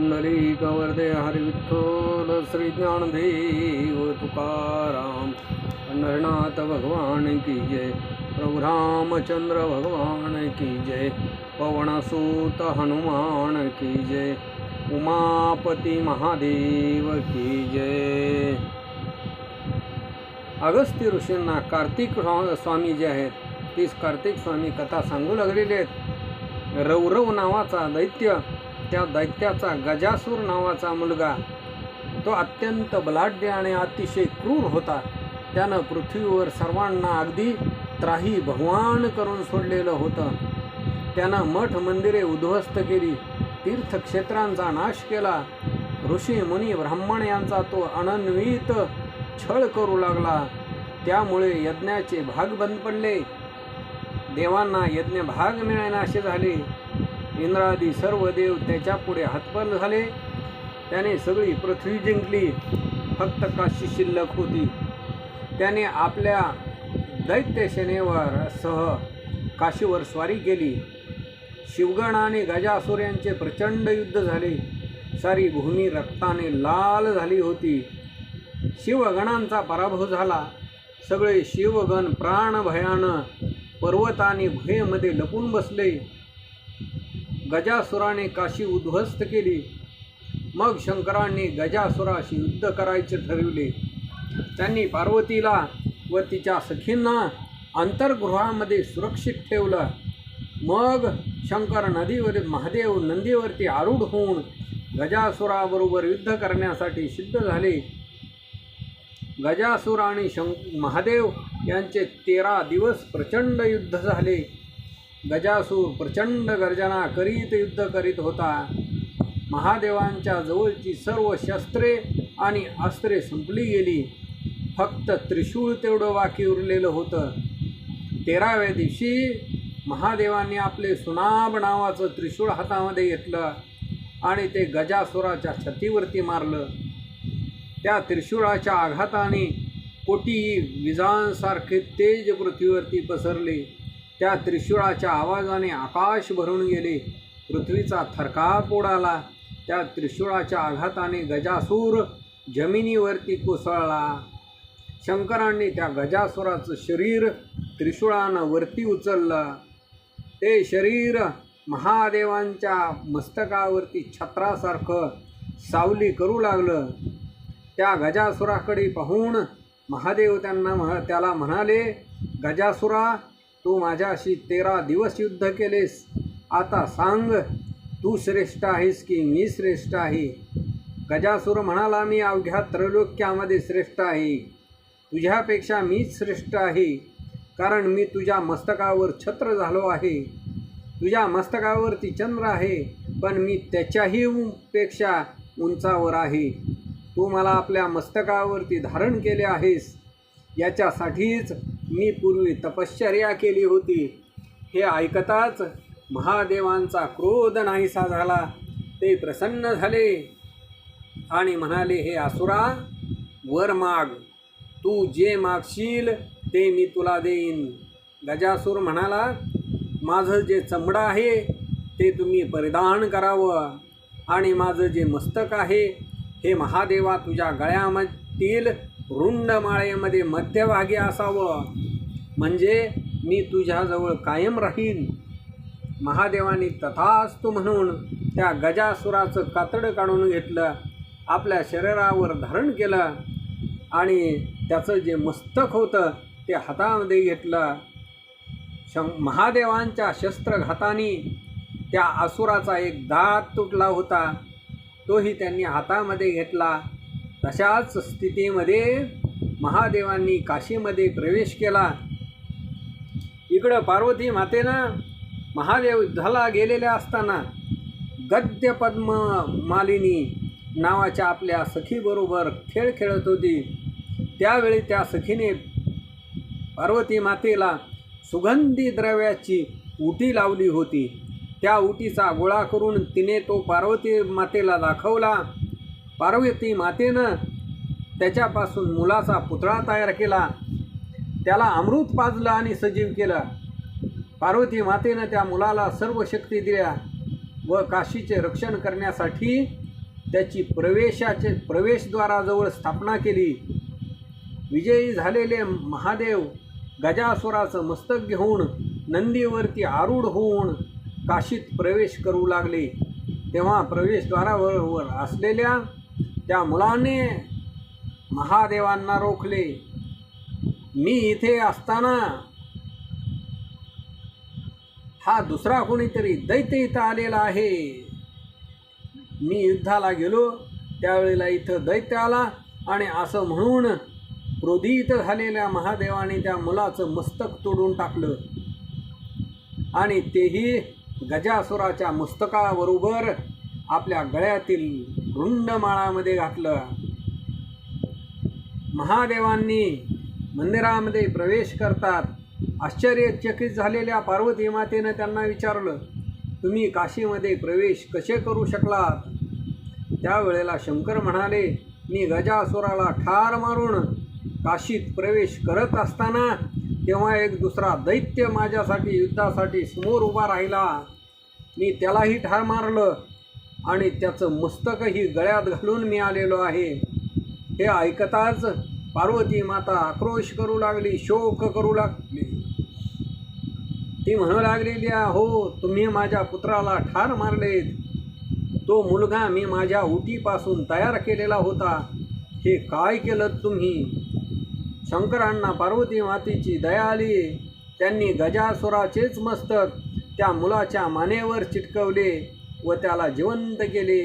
पुंडलिक वरदे हरी श्रीज्ञानदेव तुकाराम। नरनाथ भगवान की जय प्रभु रामचंद्र भगवान की जय पवनसूत हनुमान की जय उमापती महादेव की जय। अगस्त्य ऋषींना कार्तिक स्वामी जे आहेत तीच कार्तिक स्वामी कथा सांगू लागलेले आहेत. रौरव नावाचा दैत्य त्या दैत्याचा गजासूर नावाचा मुलगा. तो अत्यंत बलाढ्य आणि अतिशय क्रूर होता. त्यानं पृथ्वीवर सर्वांना अगदी त्राही भगवान करून सोडलेलं होतं. त्यानं मठ मंदिरे उद्ध्वस्त केली तीर्थक्षेत्रांचा नाश केला. ऋषी मुनी ब्राह्मण यांचा तो अनन्वित छळ करू लागला. त्यामुळे यज्ञाचे भाग बंद पडले. देवांना यज्ञ भाग मिळेनाशे झाले. इंद्रादी सर्व देव त्याच्या पुढे झाले. त्याने सगळी पृथ्वी जिंकली. फक्त काशी शिल्लक होती. त्याने आपल्या दैत्य सेनेवर सह काशीवर स्वारी केली. शिवगण आणि गजासूर यांचे प्रचंड युद्ध झाले. सारी भूमी रक्ताने लाल झाली होती. शिवगणांचा पराभव झाला. सगळे शिवगण प्राणभयानं पर्वतानी भुयेमध्ये लपून बसले. गजासुराने काशी उद्ध्वस्त केली. मग शंकरांनी गजासुराशी युद्ध करायचे ठरविले. त्यांनी पार्वतीला व तिच्या सखींना अंतर्गृहामध्ये सुरक्षित ठेवलं. मग शंकर नदीवर महादेव नंदीवरती आरूढ होऊन गजासुराबरोबर युद्ध करण्यासाठी सिद्ध झाले. गजासुर आणि शं महादेव यांचे तेरा दिवस प्रचंड युद्ध झाले. गजासूर प्रचंड गर्जना करीत युद्ध करीत होता. महादेवांच्या जवळची सर्व शस्त्रे आणि अस्त्रे संपली गेली. फक्त त्रिशूळ तेवढं बाकी उरलेलं होतं. तेराव्या दिवशी महादेवांनी आपले सुनाब नावाचं त्रिशूळ हातामध्ये घेतलं आणि ते गजासुराच्या छतीवरती मारलं. त्या त्रिशूळाच्या आघाताने कोटी विजांसारखे तेज पृथ्वीवरती पसरले. त्या त्रिशूळाच्या आवाजाने आकाश भरून गेले. पृथ्वीचा थरकाप उडाला. त्या त्रिशूळाच्या आघाताने गजासूर जमिनीवरती कोसळला. शंकरांनी त्या गजासुराचं शरीर त्रिशूळानं वरती उचललं. ते शरीर महादेवांच्या मस्तकावरती छत्रासारखं सावली करू लागलं. त्या गजासुराकडे पाहून महादेव त्यांना म्ह त्याला म्हणाले गजासुरा तू माझ्याशी तेरा दिवस युद्ध केलेस. आता सांग तू श्रेष्ठ आहेस की मी श्रेष्ठ आहे? गजासूर म्हणाला मी अवघ्या त्रैलोक्यामध्ये श्रेष्ठ आहे. तुझ्यापेक्षा मीच श्रेष्ठ आहे कारण मी तुझ्या मस्तकावर छत्र झालो आहे. तुझ्या मस्तकावरती चंद्र आहे पण मी त्याच्याही पेक्षा उंचावर आहे. तू मला आपल्या मस्तकावरती धारण केले आहेस. याच्यासाठीच मी पूर्वी तपश्चर्या केली होती. हे ऐकताच महादेवांचा क्रोध नाहीसा झाला. ते प्रसन्न झाले आणि म्हणाले हे आसुरा वर माग. तू जे मागशील ते मी तुला देईन. गजासूर म्हणाला माझं जे चमडं आहे ते तुम्ही परिधान करावं आणि माझं जे मस्तक आहे हे महादेवा तुझ्या गळ्यामधील रुंड माळेमध्ये मध्यभागी असावं. म्हणजे मी तुझ्याजवळ कायम राहीन. महादेवाने तथास्तु म्हणून त्या गजासुराचं कातडं काढून घेतलं आपल्या शरीरावर धारण केलं आणि त्याचं जे मस्तक होतं ते हातामध्ये घेतलं. शं महादेवांच्या शस्त्रघाताने त्या असुराचा एक दात तुटला होता. तोही त्यांनी हातामध्ये घेतला. तशाच स्थितीमध्ये महादेवांनी काशीमध्ये प्रवेश केला. इकडं पार्वती मातेनं महादेव युद्धाला गेलेल्या असताना गद्य पद्म मालिनी नावाच्या आपल्या सखीबरोबर खेळ खेळत होती. त्यावेळी त्या सखीने पार्वती मातेला सुगंधी द्रव्याची उटी लावली होती. त्या उटीचा गोळा करून तिने तो पार्वती मातेला दाखवला. पार्वती मातेनं त्याच्यापासून मुलाचा पुतळा तयार केला. त्याला अमृत पाजलं आणि सजीव केलं. पार्वती मातेनं त्या मुलाला सर्व शक्ती दिल्या व काशीचे रक्षण करण्यासाठी त्याची प्रवेशाचे प्रवेशद्वाराजवळ स्थापना केली. विजयी झालेले महादेव गजासुराचं मस्तक घेऊन नंदीवरती आरूढ होऊन काशीत प्रवेश करू लागले. तेव्हा प्रवेशद्वारावर वर असलेल्या त्या मुलाने महादेवांना रोखले. मी इथे असताना हा दुसरा कोणीतरी दैत्य इथं आलेला आहे. मी युद्धाला गेलो त्यावेळेला इथं दैत्य आला आणि असं म्हणून क्रोधित झालेल्या महादेवाने त्या मुलाचं मस्तक तोडून टाकलं. आणि तेही गजासुराच्या मस्तकाबरोबर आपल्या गळ्यातील रुंडमाळामध्ये घातलं. महादेवांनी मंदिरामध्ये प्रवेश करतात. आश्चर्यचकित झालेल्या पार्वती मातेनं त्यांना विचारलं तुम्ही काशीमध्ये प्रवेश कसे करू शकलात? त्यावेळेला शंकर म्हणाले मी गजासुराला ठार मारून काशीत प्रवेश करत असताना तेव्हा एक दुसरा दैत्य माझ्यासाठी युद्धासाठी समोर उभा राहिला. मी त्यालाही ठार मारलं. आणि त्याचं मस्तकही गळ्यात घालून मी आलेलो आहे. हे ऐकताच पार्वती माता आक्रोश करू लागली शोक करू लागली. ती म्हणू लागलेली हो तुम्ही माझ्या पुत्राला ठार मारलेत. तो मुलगा मी माझ्या उटीपासून तयार केलेला होता. हे काय केलं तुम्ही? शंकरांना पार्वती मातेची दया आली. त्यांनी गजासुराचेच मस्तक त्या मुलाच्या मानेवर चिटकवले. व त्याला जिवंत केले.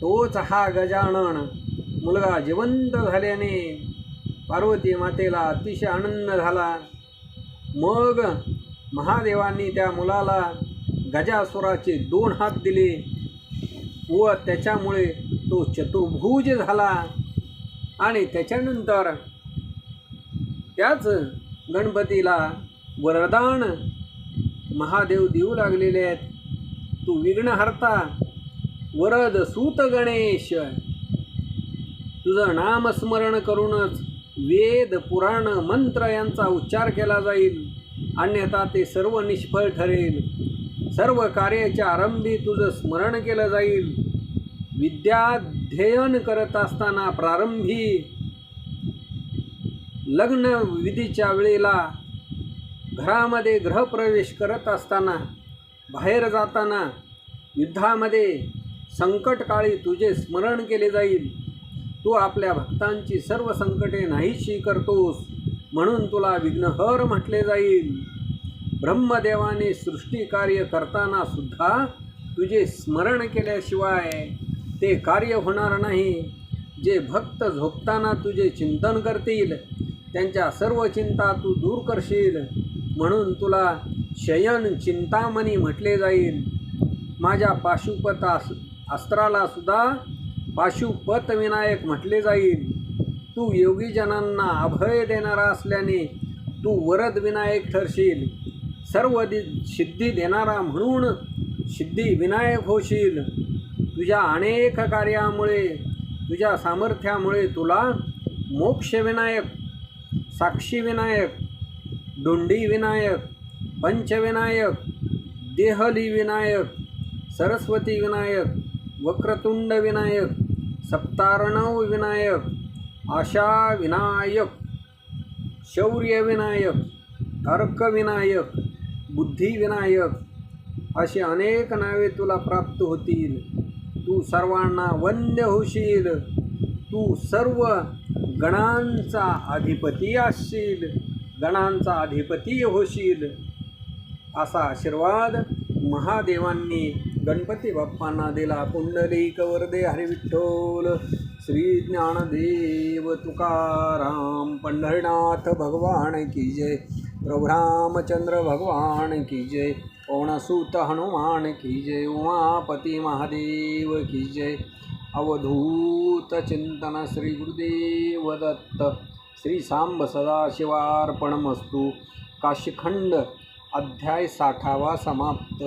तोच हा गजानन मुलगा जिवंत झाल्याने पार्वती मातेला अतिशय आनंद झाला. मग महादेवांनी त्या मुलाला गजासुराचे दोन हात दिले व त्याच्यामुळे तो चतुर्भुज झाला आणि त्याच्यानंतर त्याच गणपतीला वरदान महादेव देऊ लागलेले आहेत. तू विघ्नहर्ता वरद सूत गणेश. तुझं नामस्मरण करूनच वेद पुराण मंत्र यांचा उच्चार केला जाईल. अन्यथा ते सर्व निष्फळ ठरेल. सर्व कार्याच्या आरंभी तुझं स्मरण केलं जाईल. विद्याध्ययन करत असताना प्रारंभी. लग्न विधीच्या वेळेला घरामध्ये ग्रहप्रवेश करत असताना बाहेर जाताना युद्धामध्ये संकटकाळी तुझे स्मरण केले जाईल. तू आपल्या भक्तांची सर्व संकटे नाहीशी करतोस म्हणून तुला विघ्नहर म्हटले जाईल. ब्रह्मदेवाने सृष्टी कार्य करताना सुद्धा तुझे स्मरण केल्याशिवाय ते कार्य होणार नाही. जे भक्त झोपताना तुझे चिंतन करतील त्यांच्या सर्व चिंता तू दूर करशील म्हणून तुला शयन चिंतामणी म्हटले जाईल. माझ्या पाशुपतास अस्त्राला सुद्धा पाशुपत विनायक म्हटले जाईल. तू योगीजनांना अभय देणारा असल्याने तू वरद विनायक ठरशील. सर्व दि सिद्धी देणारा म्हणून सिद्धी विनायक होशील. तुझ्या अनेक कार्यामुळे तुझ्या सामर्थ्यामुळे तुला मोक्ष विनायक साक्षी विनायक डोंडी विनायक पंचविनायक देहली विनायक सरस्वती विनायक वक्रतुंड विनायक सप्तारणव विनायक आशा विनायक शौर्य विनायक तर्क विनायक बुद्धी विनायक अशी अनेक नावे तुला प्राप्त होतील. तू सर्वांना वंद्य होशील. तू सर्व गणांचा अधिपती असशील. गणांचा अधिपती होशील. असा आशीर्वाद महादेवांनी गणपती बाप्पांना दिला. पुंडलिक वरदे हरिविठ्ठल श्री ज्ञानदेव तुकाराम पंढरनाथ भगवान की जय प्रभु रामचंद्र भगवान की जय पवनसूत हनुमान की जय उमापती महादेव की जय. अवधूत चिंतन श्री गुरुदेव दत्त श्री सांब सदाशिवार्पणमस्तू. काशीखंड अध्याय साठावा समाप्त.